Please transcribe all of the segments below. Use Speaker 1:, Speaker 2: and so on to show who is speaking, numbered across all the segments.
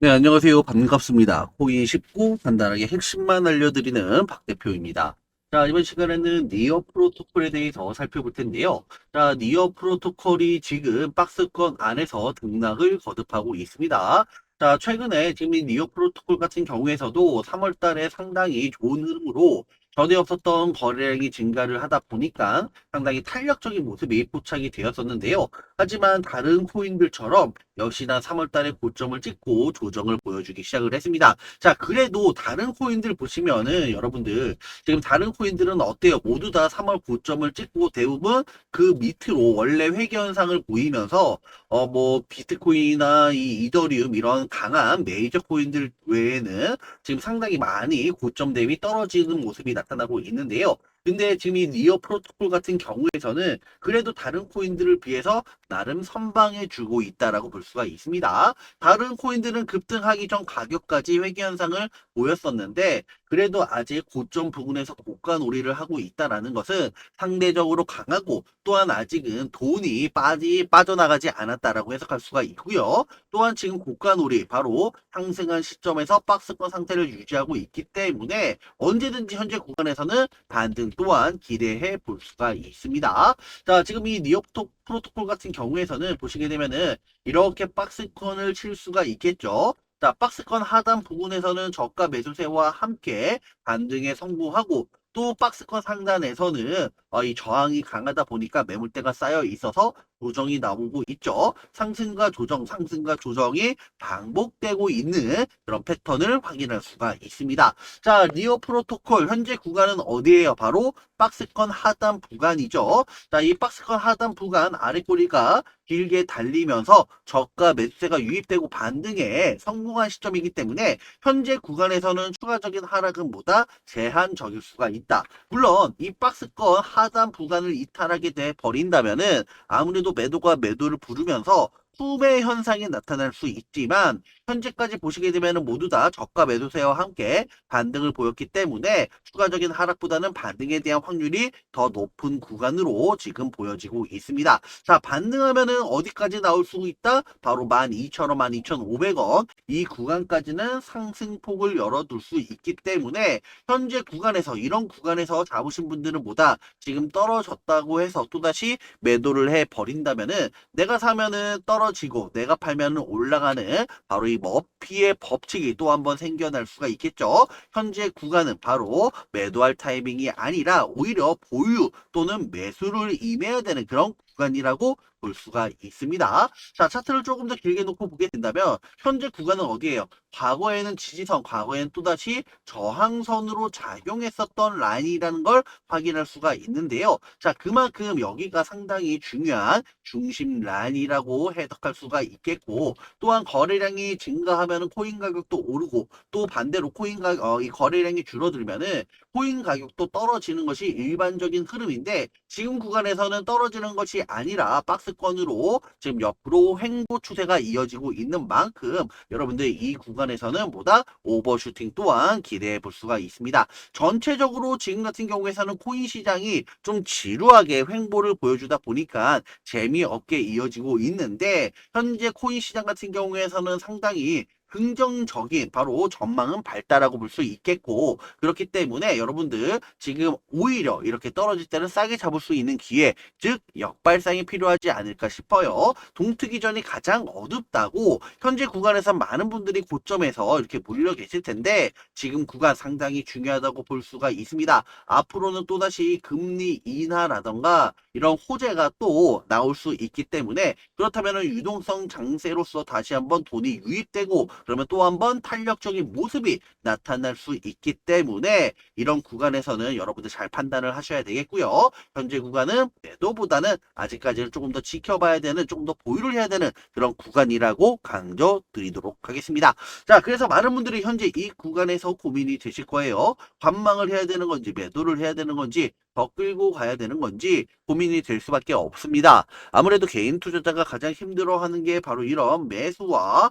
Speaker 1: 네, 안녕하세요. 반갑습니다. 코인 쉽고 간단하게 핵심만 알려드리는 박 대표입니다. 자, 이번 시간에는 니어 프로토콜에 대해서 살펴볼 텐데요. 자, 니어 프로토콜이 지금 박스권 안에서 등락을 거듭하고 있습니다. 자, 최근에 지금 이 니어 프로토콜 같은 경우에서도 3월 달에 상당히 좋은 흐름으로 전에 없었던 거래량이 증가를 하다 보니까 상당히 탄력적인 모습이 포착이 되었었는데요. 하지만 다른 코인들처럼 역시나 3월 달에 고점을 찍고 조정을 보여주기 시작을 했습니다. 자, 그래도 다른 코인들 보시면은 여러분들 지금 다른 코인들은 어때요? 모두 다 3월 고점을 찍고 대부분 그 밑으로 원래 회귀 현상을 보이면서 어 뭐 비트코인이나 이 이더리움 이런 강한 메이저 코인들 외에는 지금 상당히 많이 고점 대비 떨어지는 모습이 나타나고 있는데요. 근데 지금 이 니어 프로토콜 같은 경우에서는 그래도 다른 코인들을 비해서 나름 선방해 주고 있다라고 볼 수가 있습니다. 다른 코인들은 급등하기 전 가격까지 회귀 현상을 보였었는데 그래도 아직 고점 부근에서 고가 놀이를 하고 있다라는 것은 상대적으로 강하고 또한 아직은 돈이 빠지 빠져나가지 않았다라고 해석할 수가 있고요. 또한 지금 고가 놀이 바로 상승한 시점에서 박스권 상태를 유지하고 있기 때문에 언제든지 현재 구간에서는 반등 또한 기대해 볼 수가 있습니다. 자, 지금 이 니옵토 프로토콜 같은 경우에서는 보시게 되면은 이렇게 박스권을 칠 수가 있겠죠. 자, 박스권 하단 부분에서는 저가 매수세와 함께 반등에 성공하고 또 박스권 상단에서는 어, 이 저항이 강하다 보니까 매물대가 쌓여 있어서 조정이 나오고 있죠. 상승과 조정, 상승과 조정이 반복되고 있는 그런 패턴을 확인할 수가 있습니다. 자, 리오 프로토콜 현재 구간은 어디예요? 바로 박스권 하단 구간이죠. 자, 이 박스권 하단 구간 아래 꼬리가 길게 달리면서 저가 매수세가 유입되고 반등에 성공한 시점이기 때문에 현재 구간에서는 추가적인 하락은 보다 제한적일 수가 있다. 물론 이 박스권 하단 구간을 이탈하게 돼 버린다면은 아무래도 매도가 매도를 부르면서 후매 현상이 나타날 수 있지만 현재까지 보시게 되면 모두 다 저가 매도세와 함께 반등을 보였기 때문에 추가적인 하락보다는 반등에 대한 확률이 더 높은 구간으로 지금 보여지고 있습니다. 자, 반등하면은 어디까지 나올 수 있다? 바로 12,000원, 12,500원 이 구간까지는 상승폭을 열어둘 수 있기 때문에 현재 구간에서 이런 구간에서 잡으신 분들은 뭐다 지금 떨어졌다고 해서 또다시 매도를 해 버린다면은 내가 사면은 떨어 지고 내가 팔면은 올라가는 바로 이 머피의 법칙이 또 한번 생겨날 수가 있겠죠. 현재 구간은 바로 매도할 타이밍이 아니라 오히려 보유 또는 매수를 임해야 되는 그런 구간이라고 볼 수가 있습니다. 자, 차트를 조금 더 길게 놓고 보게 된다면 현재 구간은 어디예요? 과거에는 지지선, 과거에는 또다시 저항선으로 작용했었던 라인이라는 걸 확인할 수가 있는데요. 자, 그만큼 여기가 상당히 중요한 중심 라인이라고 해석할 수가 있겠고 또한 거래량이 증가하면 코인 가격도 오르고 또 반대로 코인 가격, 어, 이 거래량이 줄어들면은 코인 가격도 떨어지는 것이 일반적인 흐름인데 지금 구간에서는 떨어지는 것이 아니라 박스권으로 지금 옆으로 횡보 추세가 이어지고 있는 만큼 여러분들 이 구간에서는 보다 오버슈팅 또한 기대해 볼 수가 있습니다. 전체적으로 지금 같은 경우에서는 코인 시장이 좀 지루하게 횡보를 보여주다 보니까 재미없게 이어지고 있는데 현재 코인 시장 같은 경우에서는 상당히 긍정적인 바로 전망은 밝다라고 볼 수 있겠고 그렇기 때문에 여러분들 지금 오히려 이렇게 떨어질 때는 싸게 잡을 수 있는 기회 즉 역발상이 필요하지 않을까 싶어요. 동트기 전이 가장 어둡다고 현재 구간에서 많은 분들이 고점에서 이렇게 몰려 계실 텐데 지금 구간 상당히 중요하다고 볼 수가 있습니다. 앞으로는 또다시 금리 인하라던가 이런 호재가 또 나올 수 있기 때문에 그렇다면 유동성 장세로서 다시 한번 돈이 유입되고 그러면 또 한 번 탄력적인 모습이 나타날 수 있기 때문에 이런 구간에서는 여러분들 잘 판단을 하셔야 되겠고요. 현재 구간은 매도보다는 아직까지는 조금 더 지켜봐야 되는 조금 더 보유를 해야 되는 그런 구간이라고 강조 드리도록 하겠습니다. 자, 그래서 많은 분들이 현재 이 구간에서 고민이 되실 거예요. 관망을 해야 되는 건지 매도를 해야 되는 건지 더 끌고 가야 되는 건지 고민이 될 수밖에 없습니다. 아무래도 개인 투자자가 가장 힘들어하는 게 바로 이런 매수와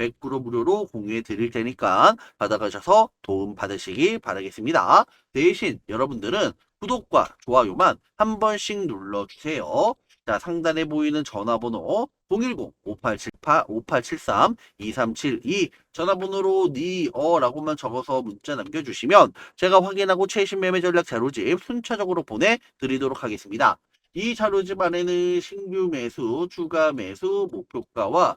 Speaker 1: 100% 무료로 공유해 드릴 테니까 받아가셔서 도움 받으시기 바라겠습니다. 대신 여러분들은 구독과 좋아요만 한 번씩 눌러주세요. 자, 상단에 보이는 전화번호 010-5878-5873-2372 전화번호로 니어라고만 적어서 문자 남겨주시면 제가 확인하고 최신 매매 전략 자료집 순차적으로 보내드리도록 하겠습니다. 이 자료집 안에는 신규 매수, 추가 매수, 목표가와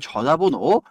Speaker 1: 전화번호